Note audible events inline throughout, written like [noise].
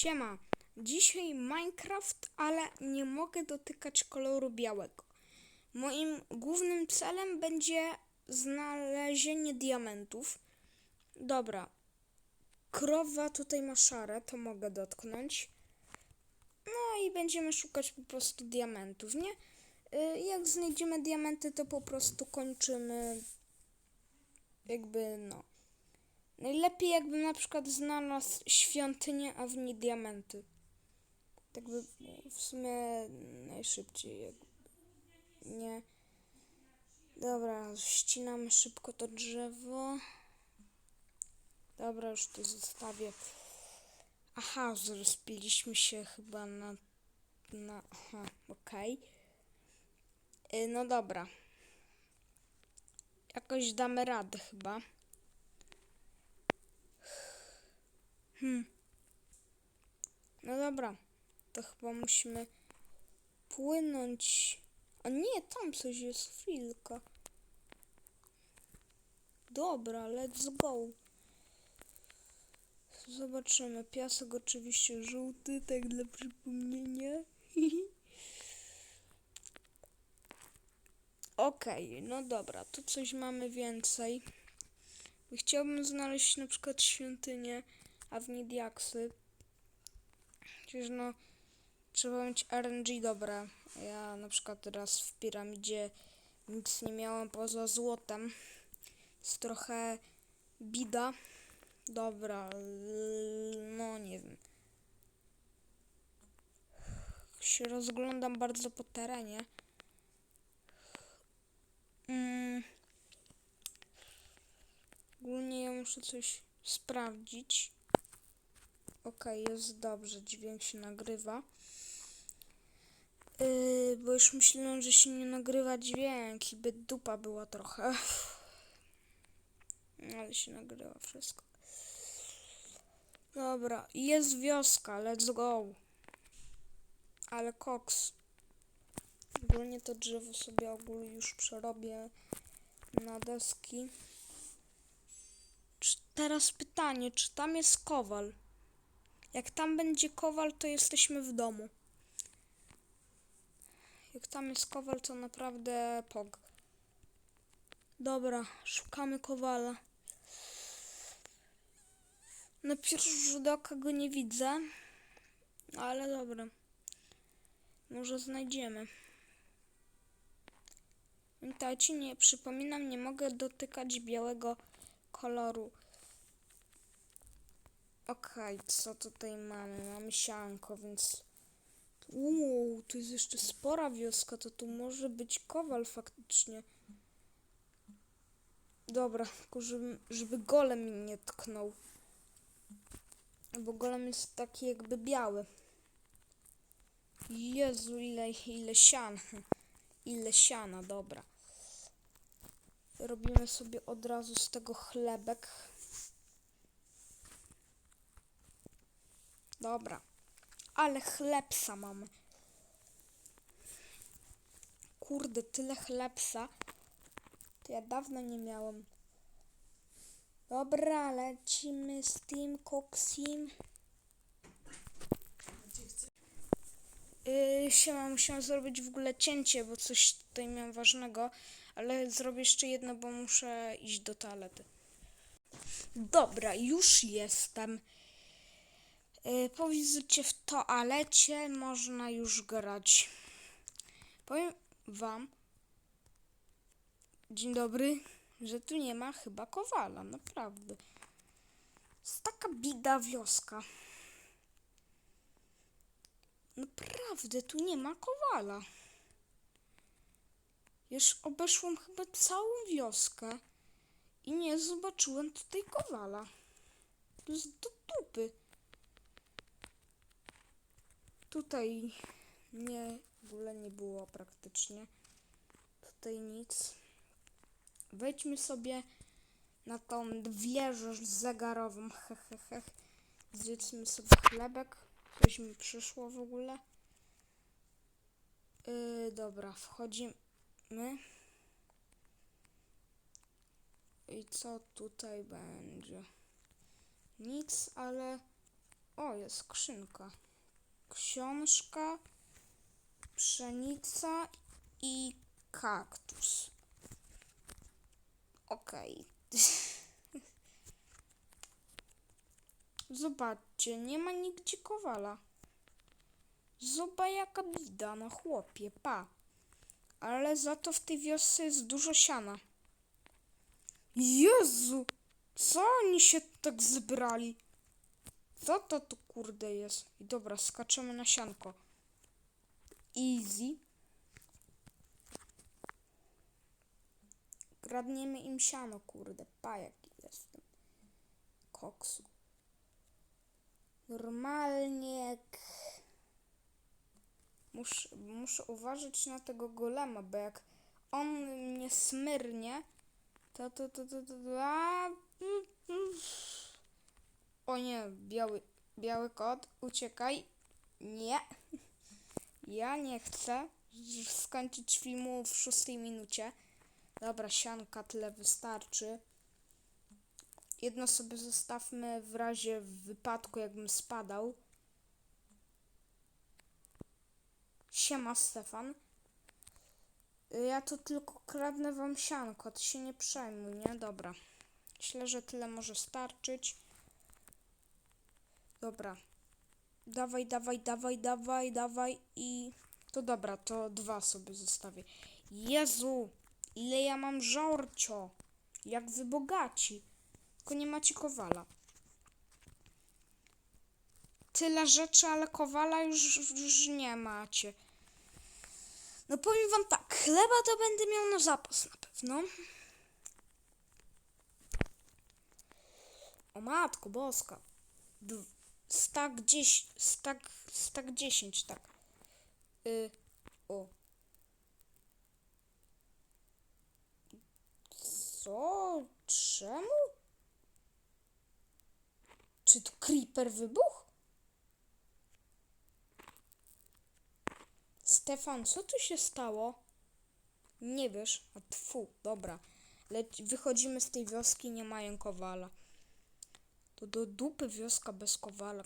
Siema. Dzisiaj Minecraft, ale nie mogę dotykać koloru białego. Moim głównym celem będzie znalezienie diamentów. Dobra. Krowa tutaj ma szare, to mogę dotknąć. No i będziemy szukać po prostu diamentów, nie? Y, Jak znajdziemy diamenty, to po prostu kończymy jakby no. Najlepiej jakbym na przykład znalazł świątynię, a w niej diamenty. Tak by w sumie najszybciej. Jakby. Nie. Dobra, ścinamy szybko to drzewo. Dobra, już to zostawię. Aha, zrespiliśmy się chyba na... na aha, okej. Y, No dobra. Jakoś damy radę chyba. Hmm. No dobra, to chyba musimy płynąć. A nie, tam coś jest, chwilka. Dobra, let's go. Zobaczymy. Piasek oczywiście żółty, tak dla przypomnienia. [laughs] Okej, no dobra, tu coś mamy więcej. Chciałbym znaleźć na przykład świątynię, a w niej diaksy. Przecież no, trzeba mieć RNG dobra. Ja na przykład teraz w piramidzie nic nie miałem poza złotem. Jest trochę bida. Dobra, no nie wiem. Się rozglądam bardzo po terenie. Mm. Ogólnie ja muszę coś sprawdzić. Okej, jest dobrze, dźwięk się nagrywa. Yy, bo już myślałem, że się nie nagrywa dźwięk i by dupa była trochę. [laughs] Ale się nagrywa wszystko. Dobra, jest wioska, let's go. Ale koks. Ogólnie to drzewo sobie ogólnie już przerobię na deski. Czy, teraz pytanie, czy tam jest kowal? Jak tam będzie kowal, to jesteśmy w domu. Jak tam jest kowal, to naprawdę pog. Dobra, szukamy kowala. Na pierwszy rzut oka go nie widzę, ale dobra. Może znajdziemy. Pamiętajcie, nie, przypominam, nie mogę dotykać białego koloru. Okej, co tutaj mamy? Mamy sianko, więc... Uuu, tu jest jeszcze spora wioska, to tu może być kowal faktycznie. Dobra, tylko żeby, żeby golem mi nie tknął. Bo golem jest taki jakby biały. Jezu, ile, ile sian. [laughs] Ile siana, dobra. Robimy sobie od razu z tego chlebek. Dobra. Ale chlebsa mamy. Kurde, tyle chlebsa. To ja dawno nie miałem. Dobra, lecimy z tym koksim. Yy, siema, musiałam zrobić w ogóle cięcie, bo coś tutaj miałem ważnego, ale zrobię jeszcze jedno, bo muszę iść do toalety. Dobra, już jestem. Yy, po wizycie w toalecie można już grać. Powiem wam, dzień dobry, że tu nie ma chyba kowala, naprawdę. Jest taka bida wioska. Naprawdę, tu nie ma kowala. Już obeszłam chyba całą wioskę i nie zobaczyłem tutaj kowala. To jest do dupy. Tutaj nie, w ogóle nie było praktycznie. Tutaj nic. Wejdźmy sobie na tą wieżę zegarową. [laughs] Hehehe. Zjedzmy sobie chlebek. Coś mi przyszło w ogóle. Yy, dobra, wchodzimy. I co tutaj będzie? Nic, ale O, jest skrzynka. Książka, pszenica i kaktus. Okej. [laughs] Zobaczcie, nie ma nigdzie kowala. Zobacz jaka bida, no chłopie, pa. Ale za to w tej wiosce jest dużo siana. Jezu! Co oni się tak zebrali? Co to tu kurde jest? I dobra, skaczemy na sianko. Easy. Kradniemy im siano, kurde. Pa, jaki jestem. Koksu. Normalnie. Muszę, muszę uważać na tego golema, bo jak on mnie smyrnie, to to to to to, to mm, mm. O nie, biały, biały kot, uciekaj. Nie. Ja nie chcę skończyć filmu w szóstej minucie. Dobra, sianka tyle wystarczy. Jedno sobie zostawmy w razie wypadku, jakbym spadał. Siema, Stefan. Ja tu tylko kradnę wam sianko, ty się nie przejmuj, nie? Dobra. Myślę, że tyle może starczyć. Dobra. Dawaj, dawaj, dawaj, dawaj, dawaj i... To dobra, to dwa sobie zostawię. Jezu! Ile ja mam żorcio! Jak wy bogaci! Tylko nie macie kowala. Tyle rzeczy, ale kowala już, już nie macie. No powiem wam tak, chleba to będę miał na zapas na pewno. O matko boska. D- stak 10, stak, stak 10, tak. Y, o. Co? Czemu? Czy to creeper wybuchł? Stefan, co tu się stało? Nie wiesz? A tfu, dobra. Leć, wychodzimy z tej wioski, nie mają kowala. To do dupy wioska bez kowala.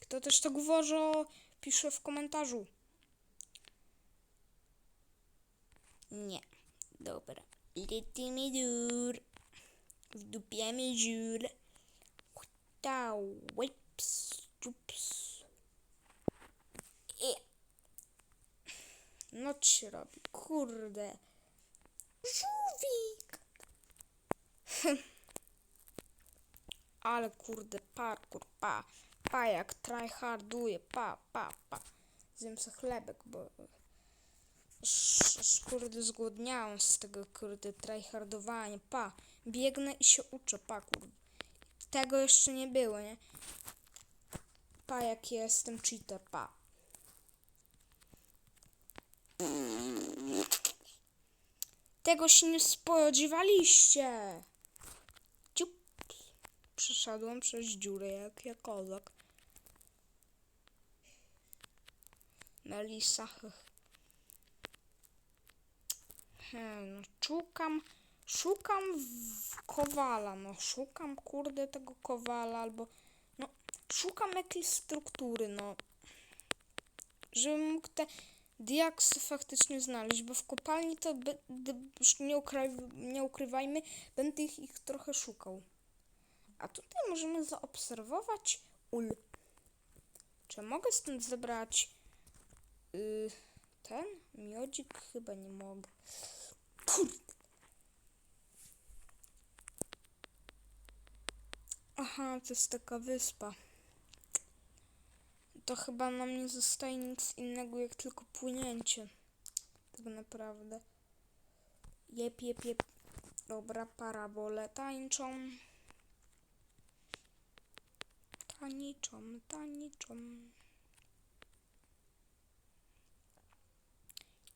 Kto też tak uważa, pisze w komentarzu. Nie. Dobra. Lecimy dur. Wdupiamy dziur. Ta, whips, ups. I. Noc się robi. Kurde. Żółwik. [laughs] Ale kurde, parkour, pa. Pa, jak tryharduje, pa, pa, pa. Zjem sobie chlebek, bo... Aż, aż kurde zgłodniałem z tego kurde tryhardowania, pa. Biegnę i się uczę, pa, kurde. Tego jeszcze nie było, nie? Pa, jak jestem cheater, pa. Tego się nie spodziewaliście. Przeszedłem przez dziurę jak, jak kozak. Melisa. Hmm, no szukam, szukam kowala, no szukam kurde tego kowala albo, no szukam jakiejś struktury, no. Żebym mógł te diaksy faktycznie znaleźć, bo w kopalni to by, już nie, ukry, nie ukrywajmy, będę ich, ich trochę szukał. A tutaj możemy zaobserwować ul. Czy mogę stąd zebrać y, ten miodzik? Chyba nie mogę. Kurde. Aha, to jest taka wyspa. To chyba nam nie zostaje nic innego jak tylko płynięcie. Tak naprawdę. Jep, jep, jep. Dobra, parabole tańczą. Taniczą, taniczą.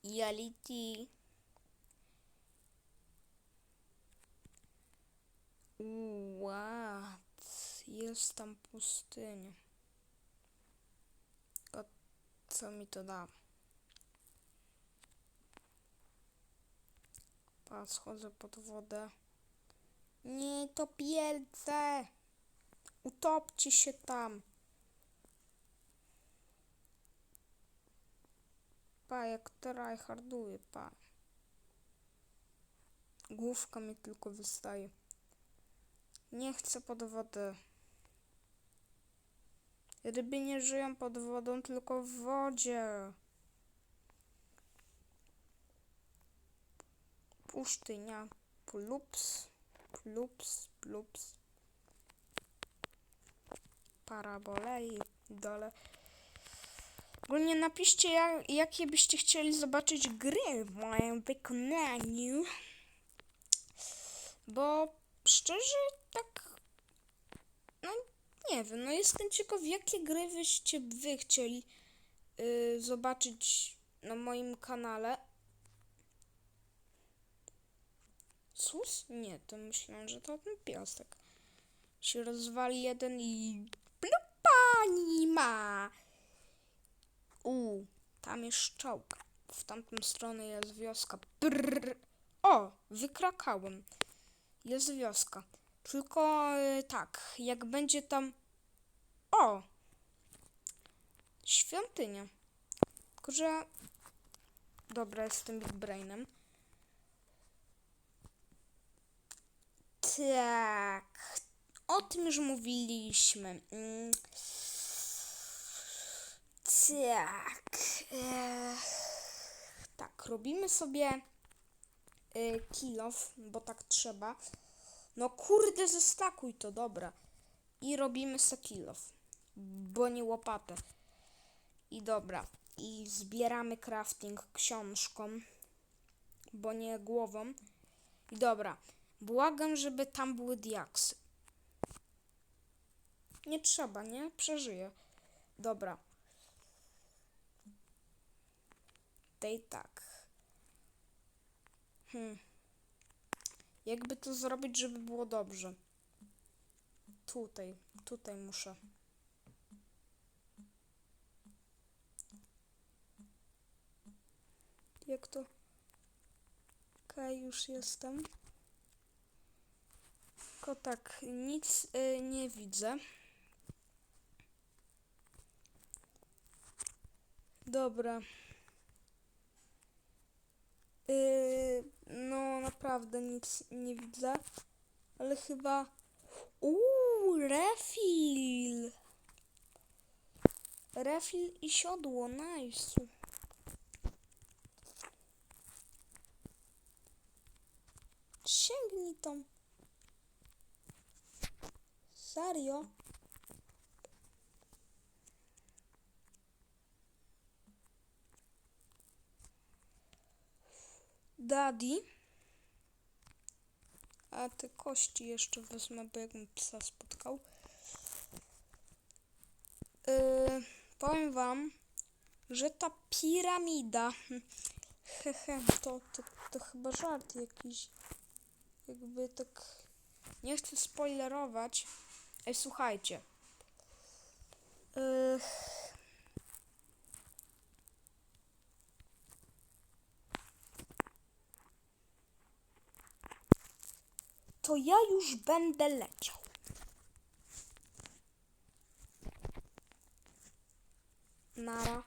Reality. What? Jest tam pustynia. A co mi to da? Pa, schodzę pod wodę. Nie, to pielce! Utopcie się tam. Pa, jak to harduje, pa. Główka mi tylko wystaje. Nie chcę pod wodę. Ryby nie żyją pod wodą, tylko w wodzie. Pusztynia. Plups, plups, plups, Parabole i dole. Ogólnie napiszcie, jak, jakie byście chcieli zobaczyć gry w moim wykonaniu. Bo szczerze, tak. No, nie wiem, no jestem ciekaw, jakie gry byście wy chcieli y, zobaczyć na moim kanale. Sus? Nie, to myślałem, że to ten piasek. Się rozwali jeden i... Plupa nie ma! U, tam jest szczałka. W tamtą stronę jest wioska. Brrr. O, wykrakałem. Jest wioska. Tylko y, tak, jak będzie tam... O! Świątynia. Tylko, że... Dobra, jestem Big Brainem. Tak. O tym już mówiliśmy. Mm. Tak. Ech. Tak, robimy sobie y, kilof, bo tak trzeba. No kurde, zestakuj to, dobra. I robimy se kilof, bo nie łopatę. I dobra. I zbieramy crafting książką, bo nie głową. I dobra. Błagam, żeby tam były diaksy. Nie trzeba, nie? Przeżyję. Dobra. Tej tak. Hmm. Jakby to zrobić, żeby było dobrze? Tutaj, tutaj muszę. Jak to? Okej, już jestem. Tylko tak, nic y, nie widzę. Dobra. Yy, no naprawdę nic nie widzę. Ale chyba... Uuu, refil! Refil i siodło, nice. Sięgnij tą. Serio? Daddy. A te kości jeszcze wezmę, bo jakbym psa spotkał. Yy, powiem wam, że ta piramida. Hehe, to, to, to chyba żart jakiś. Jakby tak. Nie chcę spoilerować. Ej, słuchajcie. Yy, to ja już będę leciał. Nara.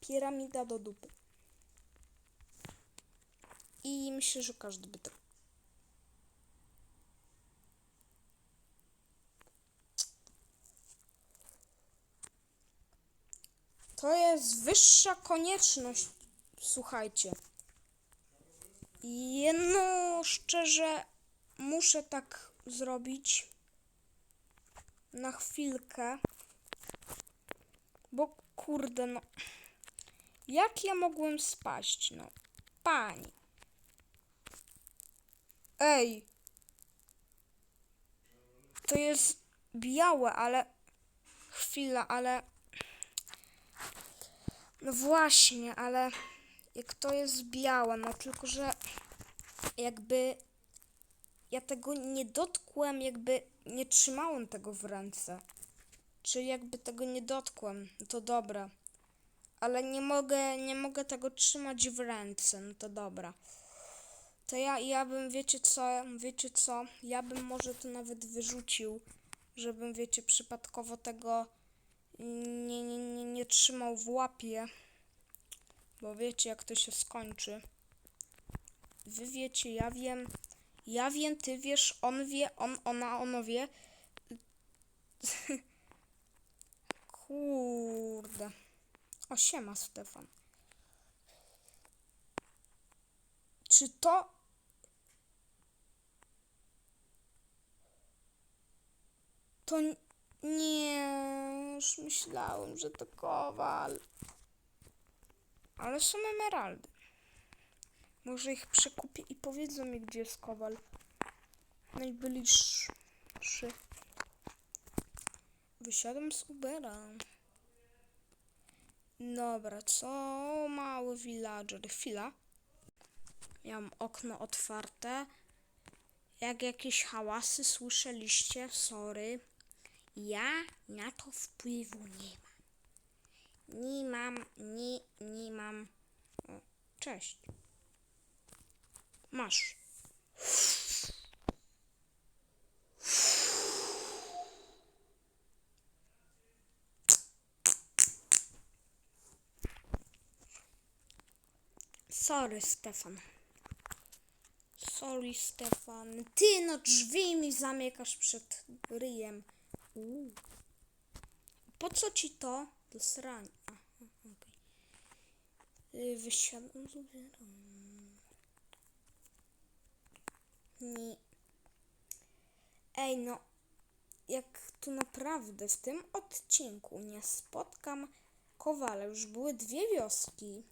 Piramida do dupy. I myślę, że każdy by tak. To jest wyższa konieczność. Słuchajcie. I No, szczerze, muszę tak zrobić na chwilkę, bo kurde, no, jak ja mogłem spaść, no, pani. Ej, to jest białe, ale chwila, ale no właśnie, ale jak to jest białe, no tylko że jakby ja tego nie dotkłem, jakby nie trzymałem tego w ręce. Czyli jakby tego nie dotkłem, no to dobra. Ale nie mogę, nie mogę tego trzymać w ręce, no to dobra. To ja, ja bym, wiecie co, wiecie co, ja bym może to nawet wyrzucił, żebym, wiecie, przypadkowo tego nie, nie, nie, nie trzymał w łapie, bo wiecie jak to się skończy. Wy wiecie, ja wiem, ja wiem, ty wiesz, on wie, on, ona, ono wie. [laughs] Kurde. O, siema, Stefan. Czy to... To nie... Już myślałem, że to kowal. Ale są emeraldy. Może ich przekupię i powiedzą mi, gdzie jest kowal. Najbliższy. Wysiadam z Ubera. Dobra, co mały villager? Chwila. Miałam okno otwarte. Jak jakieś hałasy słyszeliście, sorry. Ja na to wpływu nie mam. Nie mam, nie, nie mam. O, cześć. Masz. Sorry, Stefan. Sorry, Stefan. Ty no drzwi mi zamykasz przed ryjem. Po co ci to? Do srania. Aha, okej. Y, Wysiadam z Ubera. Nie. Ej, no. Jak tu naprawdę w tym odcinku nie spotkam Kowala, już były dwie wioski,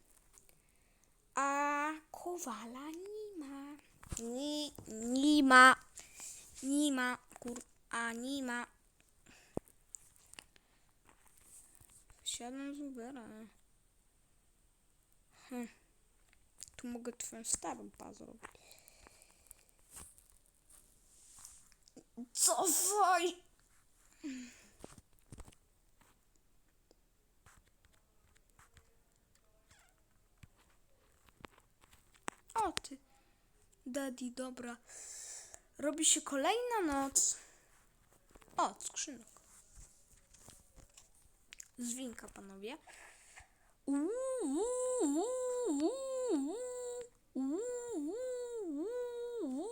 a Kowala nie ma. Nie, nie ma. Nie ma, kur... A nie ma. Siadam z Ubera. Hm. Tu mogę twoją starą pazur. Cofaj! O ty, daddy, dobra. Robi się kolejna noc. O, skrzynek. Zwinka, panowie uuu, uuu, uuu, uuu, uuu.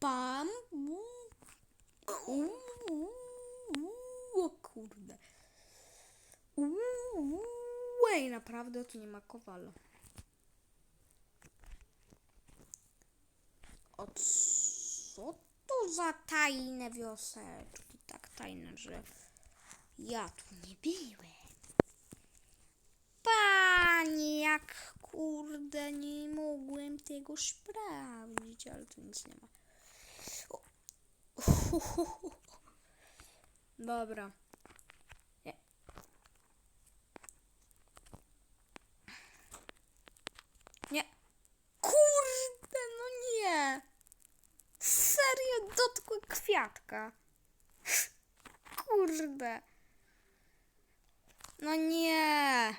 Pam. O kurde. Ej, naprawdę tu nie ma kowala. O co to za tajne wioseczki? Tak tajne, że ja tu nie byłem. Panie, jak kurde, nie mogłem tego sprawdzić, ale tu nic nie ma. [laughs] Dobra. Nie. Nie. Kurde, no nie. Serio dotkły kwiatka. Kurde. No nie.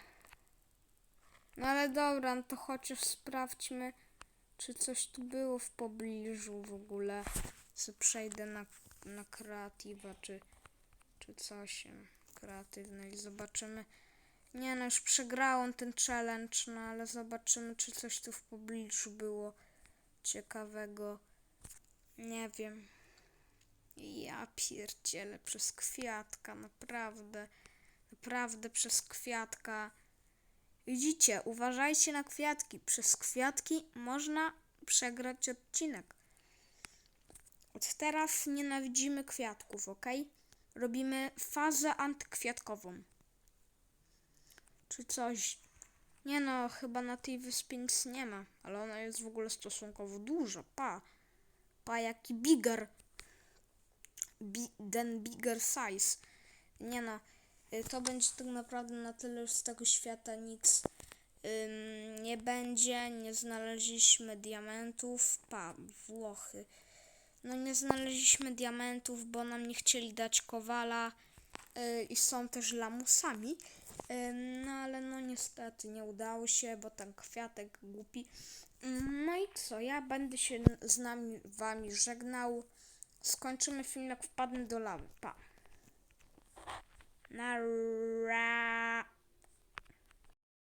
No ale dobra, no to chociaż sprawdźmy, czy coś tu było w pobliżu w ogóle. Co przejdę na, na kreatywa, czy, czy coś kreatywne i zobaczymy. Nie no, już przegrałam ten challenge, no ale zobaczymy, czy coś tu w pobliżu było ciekawego. Nie wiem. Ja pierdzielę przez kwiatka, naprawdę. Naprawdę przez kwiatka. Widzicie, uważajcie na kwiatki. Przez kwiatki można przegrać odcinek. Od teraz nienawidzimy kwiatków, ok? Robimy fazę antykwiatkową. Czy coś. Nie no, chyba na tej wyspie nic nie ma, ale ona jest w ogóle stosunkowo duża. Pa. Pa, jaki bigger. Bi than bigger size. Nie no, y, to będzie tak naprawdę na tyle, że z tego świata nic ym, nie będzie. Nie znaleźliśmy diamentów. Pa, Włochy. No nie znaleźliśmy diamentów, bo nam nie chcieli dać kowala. y, i są też lamusami. No ale no niestety nie udało się, bo ten kwiatek głupi. Mm, No i co, ja będę się z nami wami żegnał. Skończymy film jak wpadnę do lawy. Pa. Nar.